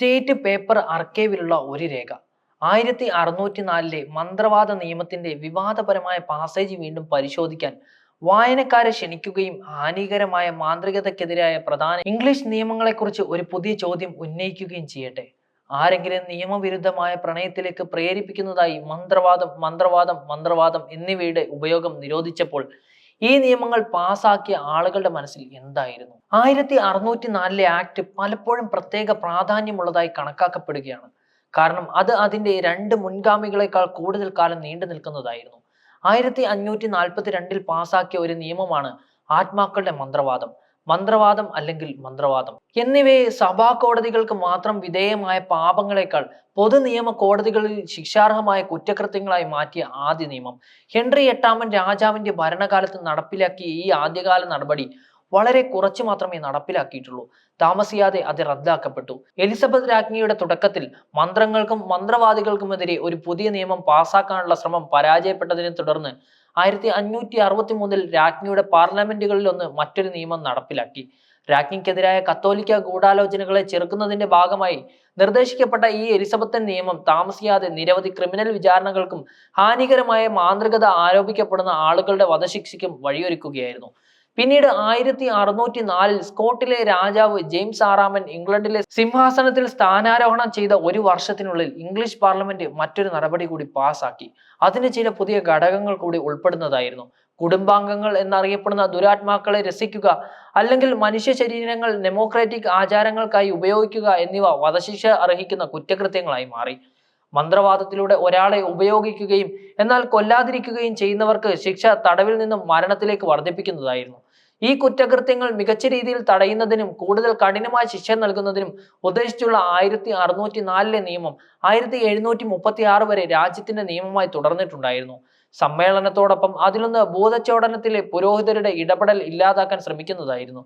State paper അർക്കൈവിലുള്ള ഒരു രേഖ. ആയിരത്തി അറുന്നൂറ്റി നാലിലെ മന്ത്രവാദ നിയമത്തിന്റെ വിവാദപരമായ പാസേജ് വീണ്ടും പരിശോധിക്കാൻ വായനക്കാരെ ക്ഷണിക്കുകയും ഹാനികരമായ മാന്ത്രികതയ്ക്കെതിരായ പ്രധാന ഇംഗ്ലീഷ് നിയമങ്ങളെക്കുറിച്ച് ഒരു പുതിയ ചോദ്യം ഉന്നയിക്കുകയും ചെയ്യട്ടെ. ആരെങ്കിലും നിയമവിരുദ്ധമായ പ്രണയത്തിലേക്ക് പ്രേരിപ്പിക്കുന്നതായി മന്ത്രവാദം മന്ത്രവാദം മന്ത്രവാദം എന്നിവയുടെ ഉപയോഗം നിരോധിച്ചപ്പോൾ ഈ നിയമങ്ങൾ പാസാക്കിയ ആളുകളുടെ മനസ്സിൽ എന്തായിരുന്നു? ആയിരത്തി അറുന്നൂറ്റി നാലിലെ ആക്ട് പലപ്പോഴും പ്രത്യേക പ്രാധാന്യമുള്ളതായി കണക്കാക്കപ്പെടുകയാണ്. കാരണം അത് അതിന്റെ രണ്ട് മുൻഗാമികളെക്കാൾ കൂടുതൽ കാലം നീണ്ടു നിൽക്കുന്നതായിരുന്നു. ആയിരത്തി അഞ്ഞൂറ്റി നാൽപ്പത്തി രണ്ടിൽ പാസാക്കിയ ഒരു നിയമമാണ് ആത്മാക്കളുടെ മന്ത്രവാദം. മന്ത്രവാദം അല്ലെങ്കിൽ മന്ത്രവാദം. എന്നിവയെ സഭാ കോടതികൾക്ക് മാത്രം വിധേയമായ പാപങ്ങളെക്കാൾ പൊതു നിയമ കോടതികളിൽ ശിക്ഷാർഹമായ കുറ്റകൃത്യങ്ങളായി മാറ്റിയ ആദ്യ നിയമം. ഹെൻറി എട്ടാമൻ രാജാവിന്റെ ഭരണകാലത്ത് നടപ്പിലാക്കിയ ഈ ആദ്യകാല നടപടി വളരെ കുറച്ചു മാത്രമേ നടപ്പിലാക്കിയിട്ടുള്ളൂ. താമസിയാതെ അത് റദ്ദാക്കപ്പെട്ടു. എലിസബത്ത് രാജ്ഞിയുടെ തുടക്കത്തിൽ മന്ത്രങ്ങൾക്കും മന്ത്രവാദികൾക്കുമെതിരെ ഒരു പുതിയ നിയമം പാസാക്കാനുള്ള ശ്രമം പരാജയപ്പെട്ടതിനെ തുടർന്ന് ആയിരത്തി അഞ്ഞൂറ്റി അറുപത്തി മൂന്നിൽ രാജ്ഞിയുടെ പാർലമെന്റുകളിലൊന്ന് മറ്റൊരു നിയമം നടപ്പിലാക്കി. രാജ്ഞിക്കെതിരായ കത്തോലിക്ക ഗൂഢാലോചനകളെ ചെറുക്കുന്നതിന്റെ ഭാഗമായി നിർദ്ദേശിക്കപ്പെട്ട ഈ എലിസബത്തൻ നിയമം താമസിയാതെ നിരവധി ക്രിമിനൽ വിചാരണകൾക്കും ഹാനികരമായ മാന്ത്രികത ആരോപിക്കപ്പെടുന്ന ആളുകളുടെ വധശിക്ഷയ്ക്കും വഴിയൊരുക്കുകയായിരുന്നു. പിന്നീട് ആയിരത്തി അറുന്നൂറ്റി നാലിൽ സ്കോട്ടിലെ രാജാവ് ജെയിംസ് ആറാമൻ ഇംഗ്ലണ്ടിലെ സിംഹാസനത്തിൽ സ്ഥാനാരോഹണം ചെയ്ത ഒരു വർഷത്തിനുള്ളിൽ ഇംഗ്ലീഷ് പാർലമെന്റ് മറ്റൊരു നടപടി കൂടി പാസാക്കി. അതിന് ചില പുതിയ ഘടകങ്ങൾ കൂടി ഉൾപ്പെടുന്നതായിരുന്നു. കുടുംബാംഗങ്ങൾ എന്നറിയപ്പെടുന്ന ദുരാത്മാക്കളെ രസിക്കുക അല്ലെങ്കിൽ മനുഷ്യ ശരീരങ്ങൾ ഡെമോക്രാറ്റിക് ആചാരങ്ങൾക്കായി ഉപയോഗിക്കുക എന്നിവ വധശിക്ഷ അർഹിക്കുന്ന കുറ്റകൃത്യങ്ങളായി മാറി. മന്ത്രവാദത്തിലൂടെ ഒരാളെ ഉപയോഗിക്കുകയും എന്നാൽ കൊല്ലാതിരിക്കുകയും ചെയ്യുന്നവർക്ക് ശിക്ഷ തടവിൽ നിന്നും മരണത്തിലേക്ക് വർദ്ധിപ്പിക്കുന്നതായിരുന്നു. ഈ കുറ്റകൃത്യങ്ങൾ മികച്ച രീതിയിൽ തടയുന്നതിനും കൂടുതൽ കഠിനമായ ശിക്ഷ നൽകുന്നതിനും ഉദ്ദേശിച്ചുള്ള ആയിരത്തി അറുന്നൂറ്റി നാലിലെ നിയമം ആയിരത്തി എഴുന്നൂറ്റി മുപ്പത്തി ആറ് വരെ രാജ്യത്തിന്റെ നിയമമായി തുടർന്നിട്ടുണ്ടായിരുന്നു. സമ്മേളനത്തോടൊപ്പം അതിലൊന്ന് ഭൂതച്ചോടനത്തിലെ പുരോഹിതരുടെ ഇടപെടൽ ഇല്ലാതാക്കാൻ ശ്രമിക്കുന്നതായിരുന്നു.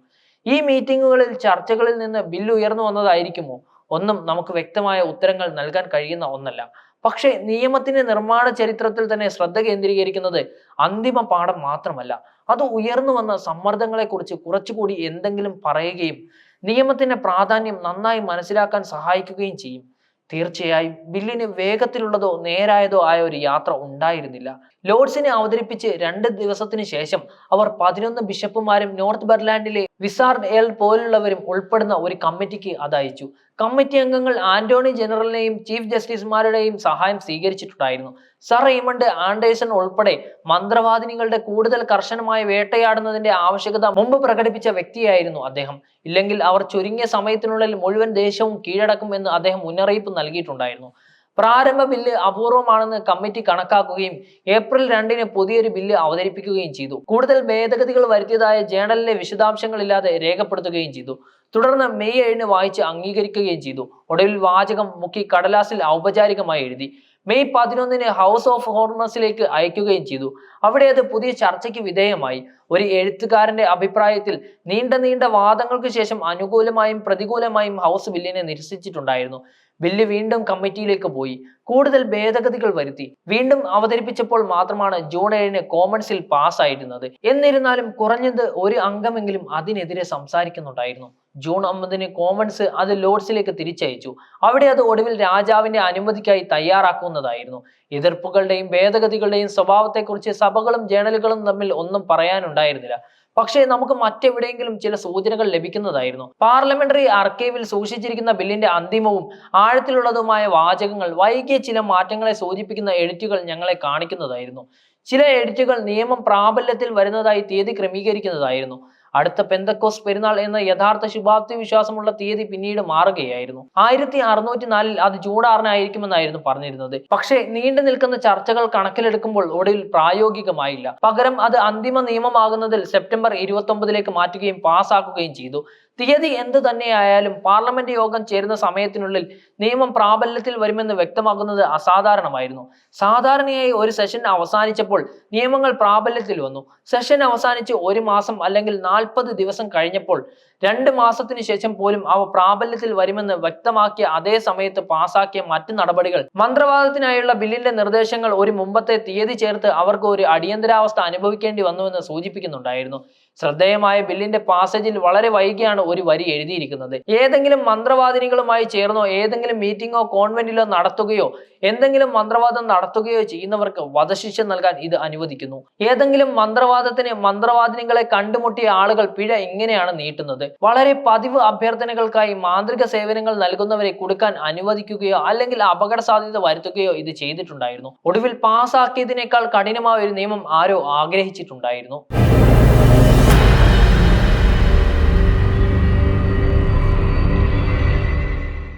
ഈ മീറ്റിംഗുകളിൽ ചർച്ചകളിൽ നിന്ന് ബില്ല് ഉയർന്നു വന്നതായിരിക്കുമോ? ഒന്നും നമുക്ക് വ്യക്തമായ ഉത്തരങ്ങൾ നൽകാൻ കഴിയുന്ന ഒന്നല്ല. പക്ഷേ നിയമത്തിന്റെ നിർമ്മാണ ചരിത്രത്തിൽ തന്നെ ശ്രദ്ധ കേന്ദ്രീകരിക്കുന്നത് അന്തിമ പാഠം മാത്രമല്ല. അത് ഉയർന്നു വന്ന സമ്മർദ്ദങ്ങളെക്കുറിച്ച് കുറച്ചുകൂടി എന്തെങ്കിലും പറയുകയും നിയമത്തിന്റെ പ്രാധാന്യം നന്നായി മനസ്സിലാക്കാൻ സഹായിക്കുകയും ചെയ്യും. തീർച്ചയായും ബില്ലിന് വേഗത്തിലുള്ളതോ നേരായതോ ആയ ഒരു യാത്ര ഉണ്ടായിരുന്നില്ല. ലോർഡ്സിനെ അവതരിപ്പിച്ച് രണ്ട് ദിവസത്തിന് ശേഷം അവർ പതിനൊന്ന് ബിഷപ്പുമാരും നോർത്ത് ബെർലാൻഡിലെ വിസാർഡ് എൽ പോലുള്ളവരും ഉൾപ്പെടുന്ന ഒരു കമ്മിറ്റിക്ക് അത് അയച്ചു. കമ്മിറ്റി അംഗങ്ങൾ ആന്റോണി ജനറലിനെയും ചീഫ് ജസ്റ്റിസുമാരുടെയും സഹായം സ്വീകരിച്ചിട്ടുണ്ടായിരുന്നു. സർ റെയ്മണ്ട് ആൻഡേഴ്സൺ ഉൾപ്പെടെ മന്ത്രവാദിനികളുടെ കൂടുതൽ കർശനമായ വേട്ടയാടുന്നതിന്റെ ആവശ്യകത മുമ്പ് പ്രകടിപ്പിച്ച വ്യക്തിയായിരുന്നു അദ്ദേഹം. ഇല്ലെങ്കിൽ അവർ ചുരുങ്ങിയ സമയത്തിനുള്ളിൽ മുഴുവൻ ദേശവും കീഴടക്കും എന്ന് അദ്ദേഹം മുന്നറിയിപ്പ് നൽകിയിട്ടുണ്ടായിരുന്നു. പ്രാരംഭ ബില്ല് അപൂർവമാണെന്ന് കമ്മിറ്റി കണക്കാക്കുകയും ഏപ്രിൽ രണ്ടിന് പുതിയൊരു ബില്ല് അവതരിപ്പിക്കുകയും ചെയ്തു. കൂടുതൽ ഭേദഗതികൾ വരുത്തിയതായ ജേണലിലെ വിശദാംശങ്ങളില്ലാതെ രേഖപ്പെടുത്തുകയും ചെയ്തു. തുടർന്ന് മെയ് ഏഴിന് വായിച്ച് അംഗീകരിക്കുകയും ചെയ്തു. ഒടുവിൽ വാചകം മുക്കി കടലാസിൽ ഔപചാരികമായി എഴുതി. മെയ് പതിനൊന്നിന് ഹൗസ് ഓഫ് ഹോർണസിലേക്ക് അയക്കുകയും ചെയ്തു. അവിടെ അത് പുതിയ ചർച്ചയ്ക്ക് വിധേയമായി. ഒരു എഴുത്തുകാരന്റെ അഭിപ്രായത്തിൽ നീണ്ട നീണ്ട വാദങ്ങൾക്ക് ശേഷം അനുകൂലമായും പ്രതികൂലമായും ഹൗസ് ബില്ലിനെ നിരസിച്ചിട്ടുണ്ടായിരുന്നു. ബില്ല് വീണ്ടും കമ്മിറ്റിയിലേക്ക് പോയി. കൂടുതൽ ഭേദഗതികൾ വരുത്തി. വീണ്ടും അവതരിപ്പിച്ചപ്പോൾ മാത്രമാണ് ജൂൺ ഏഴിന് കോമൺസിൽ പാസ്സായിരുന്നത് എന്നിരുന്നാലും കുറഞ്ഞത് ഒരു അംഗമെങ്കിലും അതിനെതിരെ സംസാരിക്കുന്നുണ്ടായിരുന്നു. ജൂൺ ഒമ്പതിന് കോമൺസ് അത് ലോർഡ്സിലേക്ക് തിരിച്ചയച്ചു. അവിടെ അത് ഒടുവിൽ രാജാവിന്റെ അനുമതിക്കായി തയ്യാറാക്കുന്നതായിരുന്നു. എതിർപ്പുകളുടെയും ഭേദഗതികളുടെയും സ്വഭാവത്തെക്കുറിച്ച് സഭകളും ജേണലുകളും തമ്മിൽ ഒന്നും പറയാനുണ്ടായിരുന്നില്ല. പക്ഷേ നമുക്ക് മറ്റെവിടെയെങ്കിലും ചില സൂചനകൾ ലഭിക്കുന്നതായിരുന്നു. പാർലമെന്ററി ആർക്കൈവിൽ സൂക്ഷിച്ചിരിക്കുന്ന ബില്ലിന്റെ അന്തിമവും ആഴത്തിലുള്ളതുമായ വാചകങ്ങൾ വൈകിയ ചില മാറ്റങ്ങളെ സൂചിപ്പിക്കുന്ന എഡിറ്റുകൾ ഞങ്ങളെ കാണിക്കുന്നതായിരുന്നു. ചില എഡിറ്റുകൾ നിയമം പ്രാബല്യത്തിൽ വരുന്നതായി തീയതി ക്രമീകരിക്കുന്നതായിരുന്നു. അടുത്ത പെന്തക്കോസ് പെരുന്നാൾ എന്ന യഥാർത്ഥ ശുഭാപ്തി വിശ്വാസമുള്ള തീയതി പിന്നീട് മാറുകയായിരുന്നു. ആയിരത്തി അറുന്നൂറ്റി നാലിൽ അത് ജൂൺ ആറിനായിരിക്കുമെന്നായിരുന്നു പറഞ്ഞിരുന്നത്. പക്ഷേ നീണ്ടു നിൽക്കുന്ന ചർച്ചകൾ കണക്കിലെടുക്കുമ്പോൾ ഒടുവിൽ പ്രായോഗികമായില്ല. പകരം അത് അന്തിമ നിയമമാകുന്നതിൽ സെപ്റ്റംബർ ഇരുപത്തി ഒമ്പതിലേക്ക് മാറ്റുകയും പാസ്സാക്കുകയും ചെയ്തു. തീയതി എന്ത് തന്നെയായാലും പാർലമെന്റ് യോഗം ചേരുന്ന സമയത്തിനുള്ളിൽ നിയമം പ്രാബല്യത്തിൽ വരുമെന്ന് വ്യക്തമാക്കുന്നത് അസാധാരണമായിരുന്നു. സാധാരണയായി ഒരു സെഷൻ അവസാനിച്ചപ്പോൾ നിയമങ്ങൾ പ്രാബല്യത്തിൽ വന്നു. സെഷൻ അവസാനിച്ച് ഒരു മാസം അല്ലെങ്കിൽ നാൽപ്പത് ദിവസം കഴിഞ്ഞപ്പോൾ രണ്ട് മാസത്തിന് ശേഷം പോലും അവ പ്രാബല്യത്തിൽ വരുമെന്ന് വ്യക്തമാക്കിയ അതേ സമയത്ത് പാസാക്കിയ മറ്റ് നടപടികൾ. മന്ത്രവാദത്തിനായുള്ള ബില്ലിന്റെ നിർദ്ദേശങ്ങൾ ഒരു മുമ്പത്തെ തീയതി ചേർത്ത് അവർക്ക് ഒരു അടിയന്തരാവസ്ഥ അനുഭവിക്കേണ്ടി വന്നുവെന്ന് സൂചിപ്പിക്കുന്നുണ്ടായിരുന്നു. ശ്രദ്ധേയമായ ബില്ലിന്റെ പാസേജിൽ വളരെ വൈകിയാണ് ഒരു വരി എഴുതിയിരിക്കുന്നത്. ഏതെങ്കിലും മന്ത്രവാദിനികളുമായി ചേർന്നോ ഏതെങ്കിലും മീറ്റിംഗോ കോൺവെന്റിലോ നടത്തുകയോ എന്തെങ്കിലും മന്ത്രവാദം നടത്തുകയോ ചെയ്യുന്നവർക്ക് വധശിക്ഷ നൽകാൻ ഇത് അനുവദിക്കുന്നു. ഏതെങ്കിലും മന്ത്രവാദത്തിന് മന്ത്രവാദിനികളെ കണ്ടുമുട്ടിയ ആളുകൾ പിഴ ഇങ്ങനെയാണ് നീട്ടുന്നത്. വളരെ പതിവ് അഭ്യർത്ഥനകൾക്കായി മാന്ത്രിക സേവനങ്ങൾ നൽകുന്നവരെ കൊടുക്കാൻ അനുവദിക്കുകയോ അല്ലെങ്കിൽ അപകട സാധ്യത വരുത്തുകയോ ഇത് ചെയ്തിട്ടുണ്ടായിരുന്നു. ഒടുവിൽ പാസാക്കിയതിനേക്കാൾ കഠിനമായ ഒരു നിയമം ആരോ ആഗ്രഹിച്ചിട്ടുണ്ടായിരുന്നു.